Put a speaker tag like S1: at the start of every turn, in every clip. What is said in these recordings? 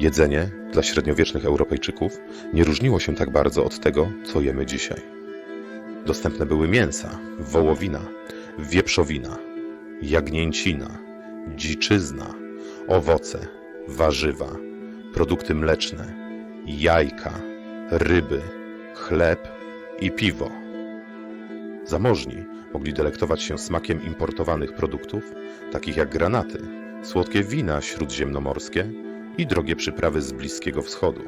S1: Jedzenie dla średniowiecznych Europejczyków nie różniło się tak bardzo od tego, co jemy dzisiaj. Dostępne były mięsa, wołowina, wieprzowina, jagnięcina, dziczyzna, owoce, warzywa, produkty mleczne, jajka, ryby, chleb i piwo. Zamożni mogli delektować się smakiem importowanych produktów, takich jak granaty, słodkie wina śródziemnomorskie i drogie przyprawy z Bliskiego Wschodu,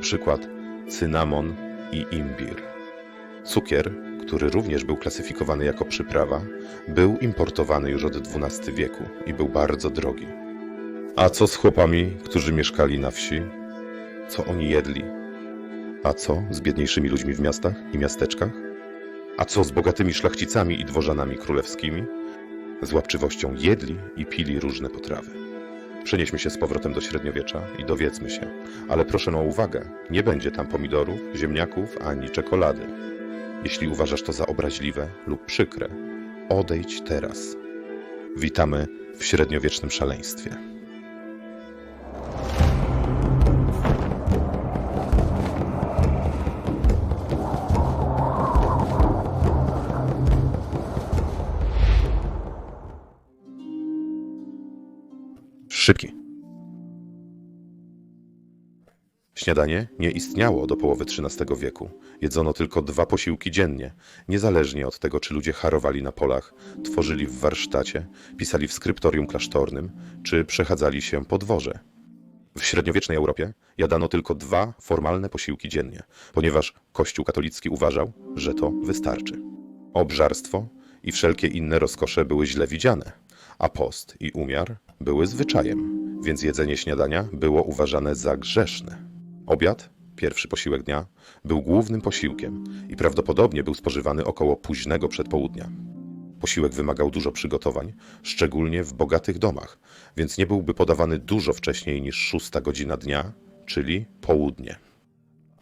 S1: przykład cynamon i imbir. Cukier, który również był klasyfikowany jako przyprawa, był importowany już od XII wieku i był bardzo drogi. A co z chłopami, którzy mieszkali na wsi? Co oni jedli? A co z biedniejszymi ludźmi w miastach i miasteczkach? A co z bogatymi szlachcicami i dworzanami królewskimi? Z łapczywością jedli i pili różne potrawy. Przenieśmy się z powrotem do średniowiecza i dowiedzmy się, ale proszę o uwagę, nie będzie tam pomidorów, ziemniaków ani czekolady. Jeśli uważasz to za obraźliwe lub przykre, odejdź teraz. Witamy w średniowiecznym szaleństwie. Szybki. Śniadanie nie istniało do połowy XIII wieku. Jedzono tylko dwa posiłki dziennie, niezależnie od tego, czy ludzie harowali na polach, tworzyli w warsztacie, pisali w skryptorium klasztornym, czy przechadzali się po dworze. W średniowiecznej Europie jadano tylko dwa formalne posiłki dziennie, ponieważ Kościół katolicki uważał, że to wystarczy. Obżarstwo i wszelkie inne rozkosze były źle widziane, a post i umiar były zwyczajem, więc jedzenie śniadania było uważane za grzeszne. Obiad, pierwszy posiłek dnia, był głównym posiłkiem i prawdopodobnie był spożywany około późnego przedpołudnia. Posiłek wymagał dużo przygotowań, szczególnie w bogatych domach, więc nie byłby podawany dużo wcześniej niż szósta godzina dnia, czyli południe.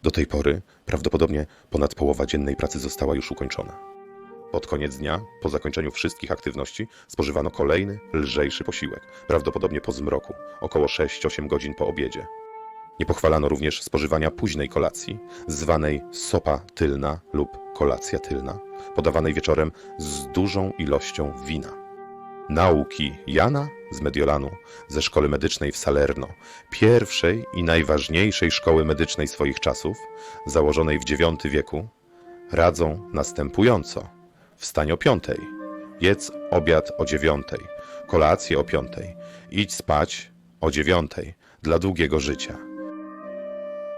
S1: Do tej pory prawdopodobnie ponad połowa dziennej pracy została już ukończona. Pod koniec dnia, po zakończeniu wszystkich aktywności, spożywano kolejny, lżejszy posiłek, prawdopodobnie po zmroku, około 6-8 godzin po obiedzie. Nie pochwalano również spożywania późnej kolacji, zwanej sopa tylna lub kolacja tylna, podawanej wieczorem z dużą ilością wina. Nauki Jana z Mediolanu, ze szkoły medycznej w Salerno, pierwszej i najważniejszej szkoły medycznej swoich czasów, założonej w IX wieku, radzą następująco. Wstań o piątej, jedz obiad o dziewiątej, kolację o piątej, idź spać o dziewiątej dla długiego życia.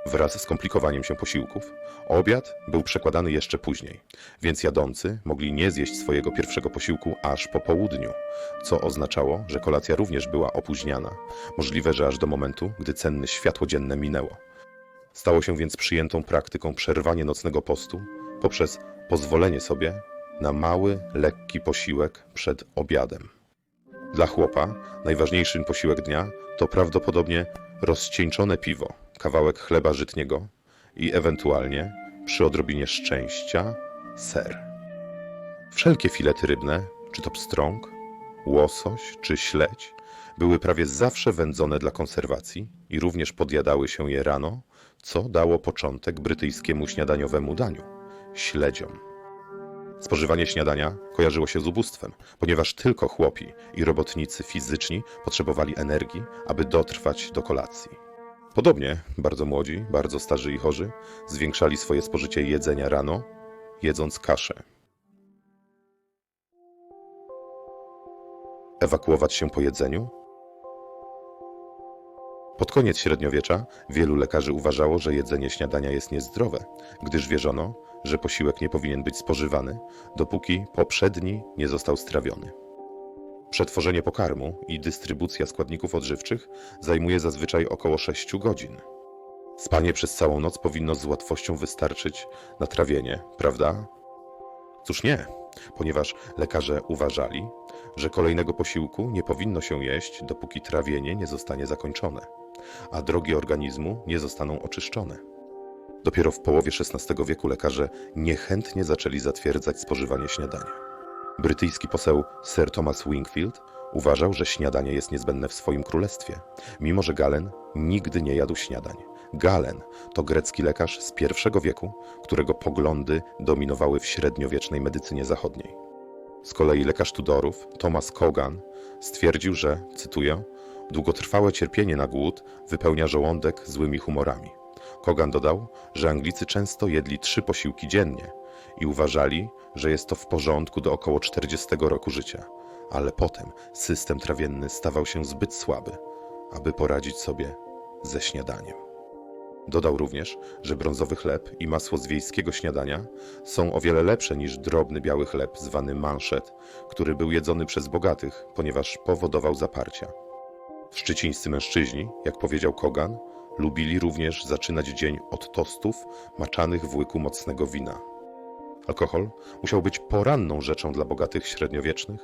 S1: Wraz z komplikowaniem się posiłków, obiad był przekładany jeszcze później, więc jadący mogli nie zjeść swojego pierwszego posiłku aż po południu, co oznaczało, że kolacja również była opóźniana, możliwe, że aż do momentu, gdy cenne światło dzienne minęło. Stało się więc przyjętą praktyką przerwanie nocnego postu poprzez pozwolenie sobie na mały, lekki posiłek przed obiadem. Dla chłopa najważniejszy posiłek dnia to prawdopodobnie rozcieńczone piwo, kawałek chleba żytniego i ewentualnie, przy odrobinie szczęścia, ser. Wszelkie filety rybne, czy to pstrąg, łosoś czy śledź, były prawie zawsze wędzone dla konserwacji i również podjadały się je rano, co dało początek brytyjskiemu śniadaniowemu daniu śledziom. Spożywanie śniadania kojarzyło się z ubóstwem, ponieważ tylko chłopi i robotnicy fizyczni potrzebowali energii, aby dotrwać do kolacji. Podobnie bardzo młodzi, bardzo starzy i chorzy zwiększali swoje spożycie jedzenia rano, jedząc kaszę. Ewakuować się po jedzeniu? Pod koniec średniowiecza wielu lekarzy uważało, że jedzenie śniadania jest niezdrowe, gdyż wierzono, że posiłek nie powinien być spożywany, dopóki poprzedni nie został strawiony. Przetworzenie pokarmu i dystrybucja składników odżywczych zajmuje zazwyczaj około 6 godzin. Spanie przez całą noc powinno z łatwością wystarczyć na trawienie, prawda? Cóż nie, ponieważ lekarze uważali, że kolejnego posiłku nie powinno się jeść, dopóki trawienie nie zostanie zakończone, a drogi organizmu nie zostaną oczyszczone. Dopiero w połowie XVI wieku lekarze niechętnie zaczęli zatwierdzać spożywanie śniadania. Brytyjski poseł Sir Thomas Wingfield Uważał, że śniadanie jest niezbędne w swoim królestwie, mimo że Galen nigdy nie jadł śniadań. Galen to grecki lekarz z pierwszego wieku, którego poglądy dominowały w średniowiecznej medycynie zachodniej. Z kolei lekarz Tudorów, Thomas Kogan, stwierdził, że, cytuję, długotrwałe cierpienie na głód wypełnia żołądek złymi humorami. Kogan dodał, że Anglicy często jedli trzy posiłki dziennie i uważali, że jest to w porządku do około 40 roku życia, ale potem system trawienny stawał się zbyt słaby, aby poradzić sobie ze śniadaniem. Dodał również, że brązowy chleb i masło z wiejskiego śniadania są o wiele lepsze niż drobny biały chleb zwany manszet, który był jedzony przez bogatych, ponieważ powodował zaparcia. Szczecińscy mężczyźni, jak powiedział Kogan, lubili również zaczynać dzień od tostów maczanych w łyku mocnego wina. Alkohol musiał być poranną rzeczą dla bogatych średniowiecznych,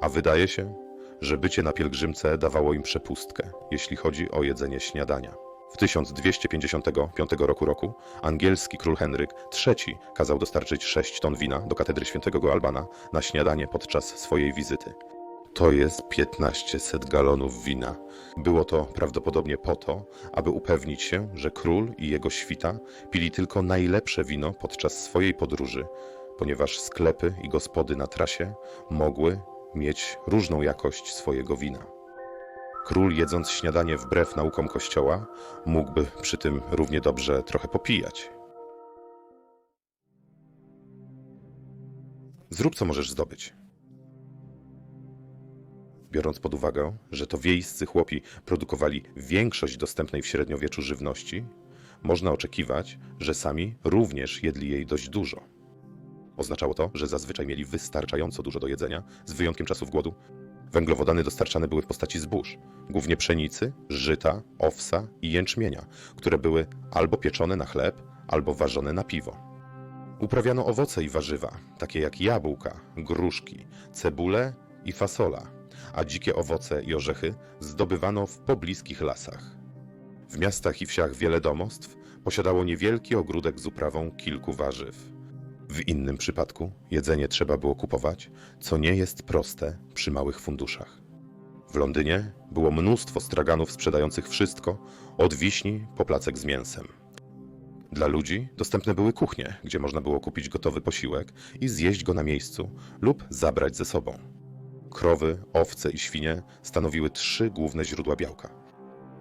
S1: a wydaje się, że bycie na pielgrzymce dawało im przepustkę, jeśli chodzi o jedzenie śniadania. W 1255 roku roku angielski król Henryk III kazał dostarczyć 6 ton wina do katedry świętego Albana na śniadanie podczas swojej wizyty. To jest 1500 galonów wina. Było to prawdopodobnie po to, aby upewnić się, że król i jego świta pili tylko najlepsze wino podczas swojej podróży, ponieważ sklepy i gospody na trasie mogły mieć różną jakość swojego wina. Król, jedząc śniadanie wbrew naukom kościoła, mógłby przy tym równie dobrze trochę popijać. Zrób co możesz zdobyć. Biorąc pod uwagę, że to wiejscy chłopi produkowali większość dostępnej w średniowieczu żywności, można oczekiwać, że sami również jedli jej dość dużo. Oznaczało to, że zazwyczaj mieli wystarczająco dużo do jedzenia, z wyjątkiem czasów głodu. Węglowodany dostarczane były w postaci zbóż, głównie pszenicy, żyta, owsa i jęczmienia, które były albo pieczone na chleb, albo ważone na piwo. Uprawiano owoce i warzywa, takie jak jabłka, gruszki, cebule i fasola, a dzikie owoce i orzechy zdobywano w pobliskich lasach. W miastach i wsiach wiele domostw posiadało niewielki ogródek z uprawą kilku warzyw. W innym przypadku jedzenie trzeba było kupować, co nie jest proste przy małych funduszach. W Londynie było mnóstwo straganów sprzedających wszystko, od wiśni po placek z mięsem. Dla ludzi dostępne były kuchnie, gdzie można było kupić gotowy posiłek i zjeść go na miejscu lub zabrać ze sobą. Krowy, owce i świnie stanowiły trzy główne źródła białka.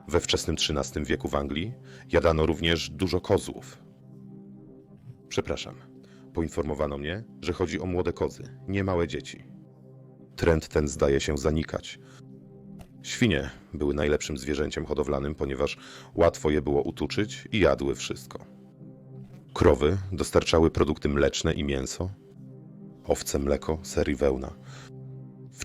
S1: We wczesnym XIII wieku w Anglii jadano również dużo kozłów. Przepraszam, poinformowano mnie, że chodzi o młode kozy, nie małe dzieci. Trend ten zdaje się zanikać. Świnie były najlepszym zwierzęciem hodowlanym, ponieważ łatwo je było utuczyć i jadły wszystko. Krowy dostarczały produkty mleczne i mięso, owce mleko, ser i wełna.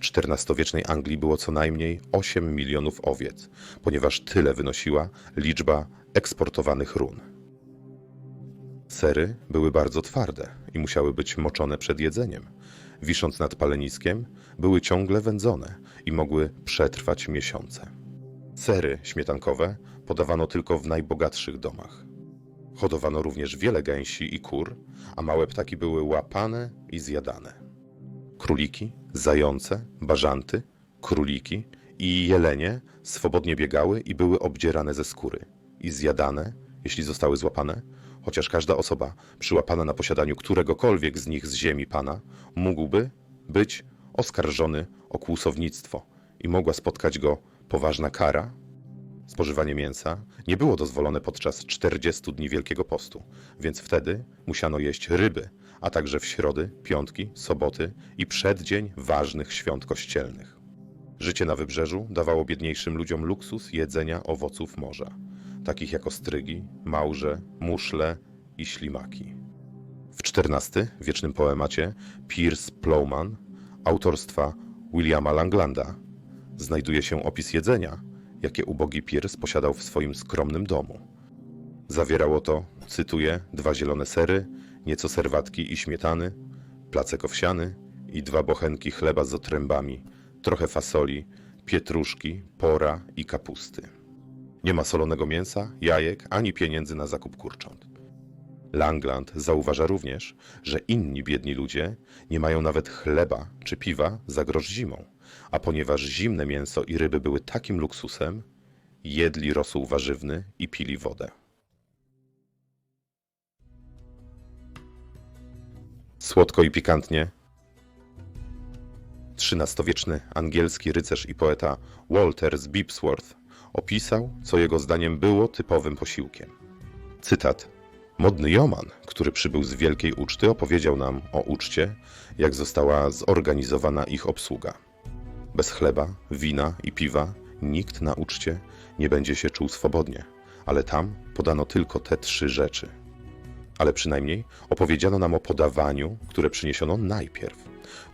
S1: XIV-wiecznej Anglii było co najmniej 8 milionów owiec, ponieważ tyle wynosiła liczba eksportowanych run. Sery były bardzo twarde i musiały być moczone przed jedzeniem. Wisząc nad paleniskiem, były ciągle wędzone i mogły przetrwać miesiące. Sery śmietankowe podawano tylko w najbogatszych domach. Hodowano również wiele gęsi i kur, a małe ptaki były łapane i zjadane. Króliki, zające, bażanty, króliki i jelenie swobodnie biegały i były obdzierane ze skóry i zjadane, jeśli zostały złapane, chociaż każda osoba przyłapana na posiadaniu któregokolwiek z nich z ziemi pana mógłby być oskarżony o kłusownictwo i mogła spotkać go poważna kara. Spożywanie mięsa nie było dozwolone podczas 40 dni Wielkiego Postu, więc wtedy musiano jeść ryby, a także w środy, piątki, soboty i przeddzień ważnych świąt kościelnych. Życie na wybrzeżu dawało biedniejszym ludziom luksus jedzenia owoców morza, takich jak ostrygi, małże, muszle i ślimaki. W XIV-wiecznym poemacie Piers Plowman autorstwa Williama Langlanda znajduje się opis jedzenia, jakie ubogi Piers posiadał w swoim skromnym domu. Zawierało to, cytuję, dwa zielone sery, nieco serwatki i śmietany, placek owsiany i dwa bochenki chleba z otrębami, trochę fasoli, pietruszki, pora i kapusty. Nie ma solonego mięsa, jajek ani pieniędzy na zakup kurcząt. Langland zauważa również, że inni biedni ludzie nie mają nawet chleba czy piwa za grosz zimą, a ponieważ zimne mięso i ryby były takim luksusem, jedli rosół warzywny i pili wodę. Słodko i pikantnie. XIII-wieczny angielski rycerz i poeta Walter z Bibsworth opisał, co jego zdaniem było typowym posiłkiem. Cytat. Modny Joman, który przybył z wielkiej uczty, opowiedział nam o uczcie, jak została zorganizowana ich obsługa. Bez chleba, wina i piwa nikt na uczcie nie będzie się czuł swobodnie, ale tam podano tylko te trzy rzeczy. Ale przynajmniej opowiedziano nam o podawaniu, które przyniesiono najpierw.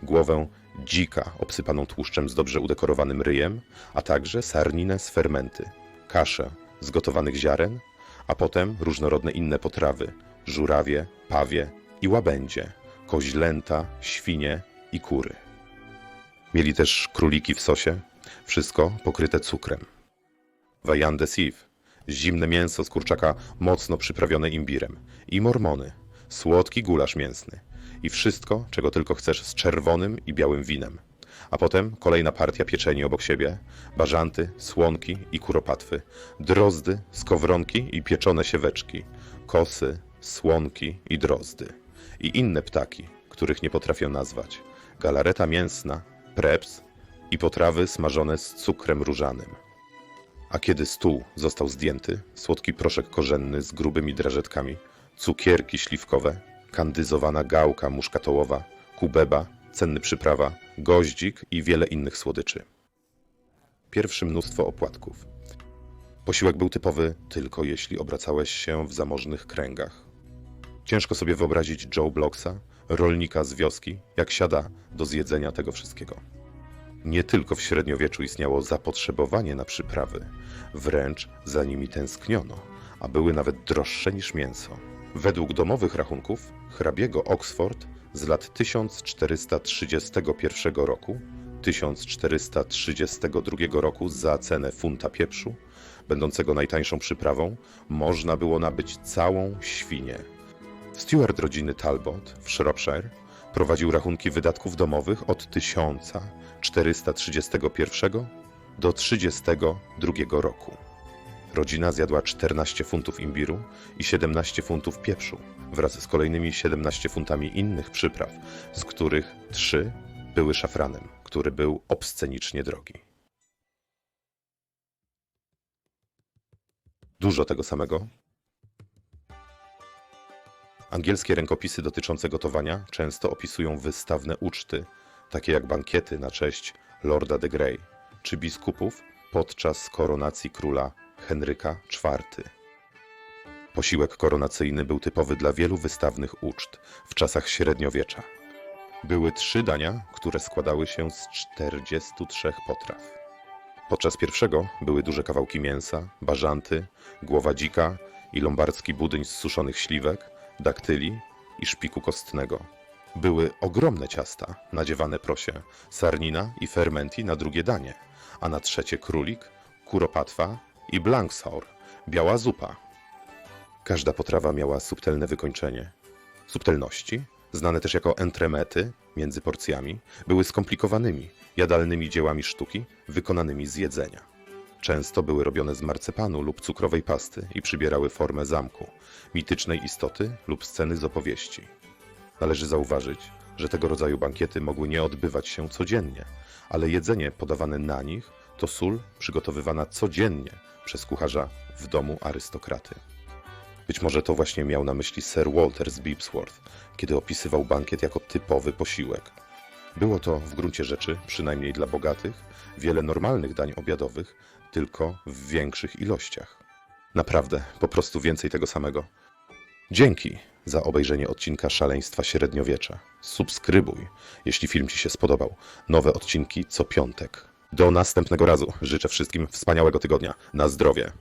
S1: Głowę dzika obsypaną tłuszczem z dobrze udekorowanym ryjem, a także sarninę z fermenty, kaszę z gotowanych ziaren, a potem różnorodne inne potrawy, żurawie, pawie i łabędzie, koźlęta, świnie i kury. Mieli też króliki w sosie, wszystko pokryte cukrem. Sieve, zimne mięso z kurczaka mocno przyprawione imbirem i mormony, słodki gulasz mięsny i wszystko, czego tylko chcesz z czerwonym i białym winem. A potem kolejna partia pieczeni obok siebie, bażanty, słonki i kuropatwy, drozdy, skowronki i pieczone sieweczki, kosy, słonki i drozdy. I inne ptaki, których nie potrafię nazwać. Galareta mięsna, preps i potrawy smażone z cukrem różanym. A kiedy stół został zdjęty, słodki proszek korzenny z grubymi drażetkami, cukierki śliwkowe, kandyzowana gałka muszkatołowa, kubeba, cenny przyprawa, goździk i wiele innych słodyczy. Pierwsze mnóstwo opłatków. Posiłek był typowy tylko jeśli obracałeś się w zamożnych kręgach. Ciężko sobie wyobrazić Joe Blocksa, rolnika z wioski, jak siada do zjedzenia tego wszystkiego. Nie tylko w średniowieczu istniało zapotrzebowanie na przyprawy, wręcz za nimi tęskniono, a były nawet droższe niż mięso. Według domowych rachunków hrabiego Oxford z lat 1431 roku 1432 roku za cenę funta pieprzu, będącego najtańszą przyprawą, można było nabyć całą świnię. Steward rodziny Talbot w Shropshire prowadził rachunki wydatków domowych od 1431 do 32 roku. Rodzina zjadła 14 funtów imbiru i 17 funtów pieprzu, wraz z kolejnymi 17 funtami innych przypraw, z których 3 były szafranem, który był obscenicznie drogi. Dużo tego samego. Angielskie rękopisy dotyczące gotowania często opisują wystawne uczty, takie jak bankiety na cześć Lorda de Grey czy biskupów podczas koronacji króla Henryka IV. Posiłek koronacyjny był typowy dla wielu wystawnych uczt w czasach średniowiecza. Były trzy dania, które składały się z 43 potraw. Podczas pierwszego były duże kawałki mięsa, bażanty, głowa dzika i lombardzki budyń z suszonych śliwek, daktyli i szpiku kostnego. Były ogromne ciasta, nadziewane prosie, sarnina i fermenti na drugie danie, a na trzecie królik, kuropatwa i blanksaur, biała zupa. Każda potrawa miała subtelne wykończenie. Subtelności, znane też jako entremety między porcjami, były skomplikowanymi, jadalnymi dziełami sztuki wykonanymi z jedzenia. Często były robione z marcepanu lub cukrowej pasty i przybierały formę zamku, mitycznej istoty lub sceny z opowieści. Należy zauważyć, że tego rodzaju bankiety mogły nie odbywać się codziennie, ale jedzenie podawane na nich to sól przygotowywana codziennie przez kucharza w domu arystokraty. Być może to właśnie miał na myśli Sir Walter z Bibsworth, kiedy opisywał bankiet jako typowy posiłek. Było to w gruncie rzeczy, przynajmniej dla bogatych, wiele normalnych dań obiadowych, tylko w większych ilościach. Naprawdę, po prostu więcej tego samego. Dzięki za obejrzenie odcinka Szaleństwa Średniowiecza. Subskrybuj, jeśli film Ci się spodobał. Nowe odcinki co piątek. Do następnego razu. Życzę wszystkim wspaniałego tygodnia. Na zdrowie.